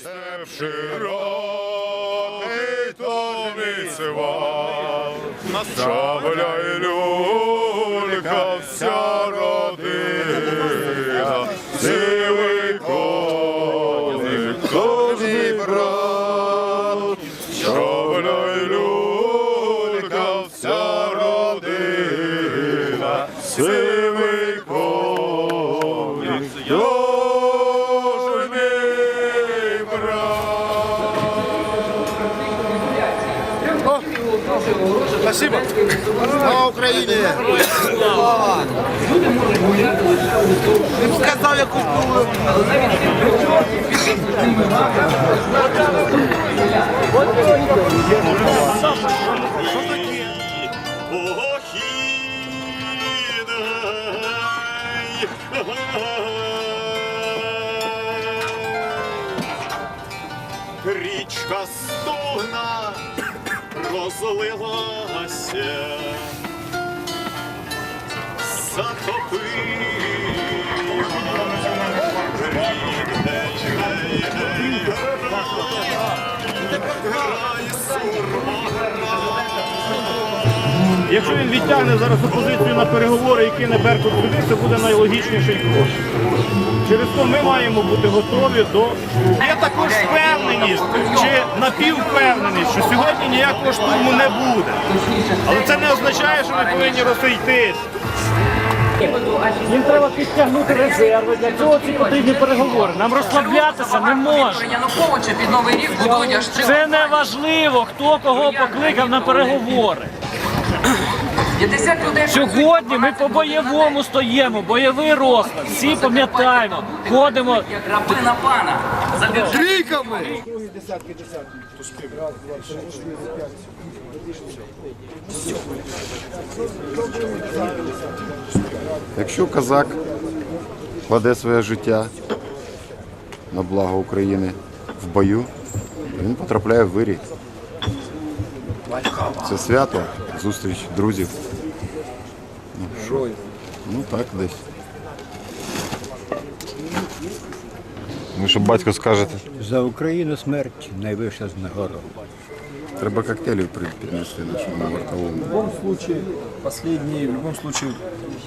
Степ широкий, то віцював, Шабля і люлька, вся родина, сивий коник, кожний брат, Шабля і люлька, вся родина, сивий коник, Спасибо. Слава Україні! Він сказав якусь було. Річка стогна розлилася, Якщо він відтягне зараз опозицію на переговори і кине Беркут сюди, це буде найлогічніший крок. Через то ми маємо бути готові до. Є також впевненість чи напіввпевненість, що сьогодні ніякого штурму не буде. Але це не означає, що ми повинні розійтись. Їм треба підтягнути резерви. Для цього ці потрібні переговори. Нам розслаблятися не можна. Це не важливо, хто кого покликав на переговори. 50 людей. Сьогодні ми по бойовому стоїмо, бойовий розклад. Всі пам'ятаємо, ходимо. Як раби на пана. Трійками! Якщо козак кладе своє життя на благо України в бою, він потрапляє в вирій. Це свято, зустріч друзів. Ну, ну так десь. Ви що батько скажете? За Україну смерть найвища з нагород. Треба коктейлів піднести нашому вартовому. В любом случае, последний, в любом случае,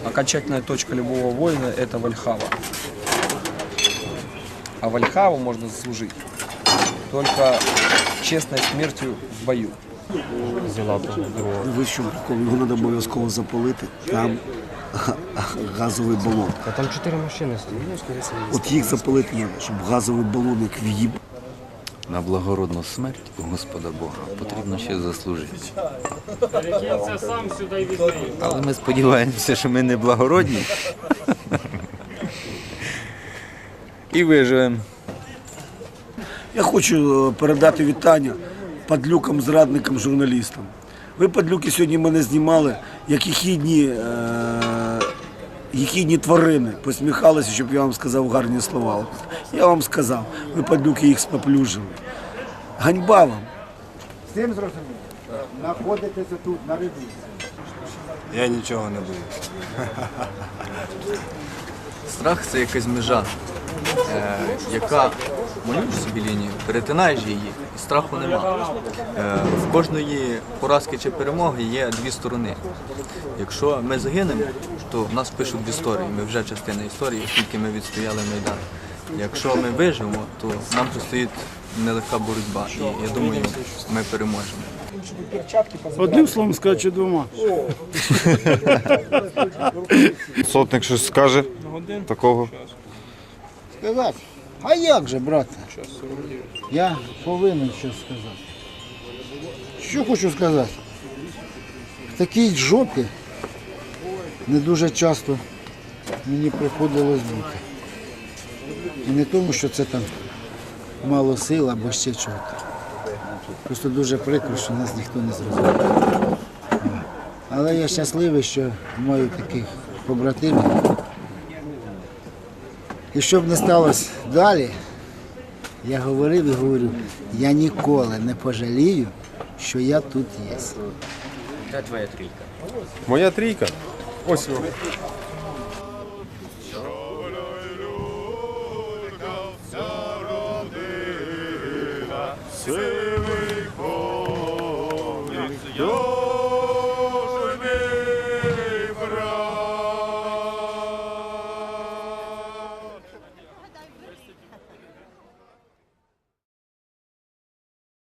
окончательная точка любого воина – это Вальхава. А Вальхаву можно заслужить только честной смертью в бою. Вищому його треба обов'язково запалити. Там газовий балон. Та там чотири машини стоять. От їх запалити треба, щоб газовий балон як в'їб. На благородну смерть у Господа Бога потрібно ще заслужити. Це сам сюди віддає. Але ми сподіваємося, що ми не благородні. І виживемо. Я хочу е, передати вітання падлюкам, зрадникам, журналістам. Ви, падлюки, сьогодні мене знімали, як їхідні, е, їхідні тварини. Посміхалися, щоб я вам сказав гарні слова. Я вам сказав, ви падлюки їх споплюжили. Ганьба вам. Всім зрозуміло. Знаходитеся тут, на рибі. Я ничего не боюсь. Страх це якась межа, яка малюєш собі лінію, перетинаєш її, і страху нема. Е, в кожної поразки чи перемоги є дві сторони. Якщо ми загинемо, то нас пишуть в історії. Ми вже частина історії, оскільки ми відстояли Майдан. Якщо ми виживемо, то нам предстоїть нелегка боротьба. І я думаю, ми переможемо. Одним словом сказати, чи двома. Сотник щось скаже такого. Сказати? А як же, брате? Я повинен щось сказати. Що хочу сказати? В такій жопі не дуже часто мені приходилось бути. І не тому, що це там мало сил або ще чого. Просто дуже прикро, що нас ніхто не зрозумів. Але я щасливий, що маю таких побратимів. І щоб не сталося далі, я говорив і говорю, я ніколи не пожалію, що я тут є. Де твоя трійка? Моя трійка? Ось вона. Шабля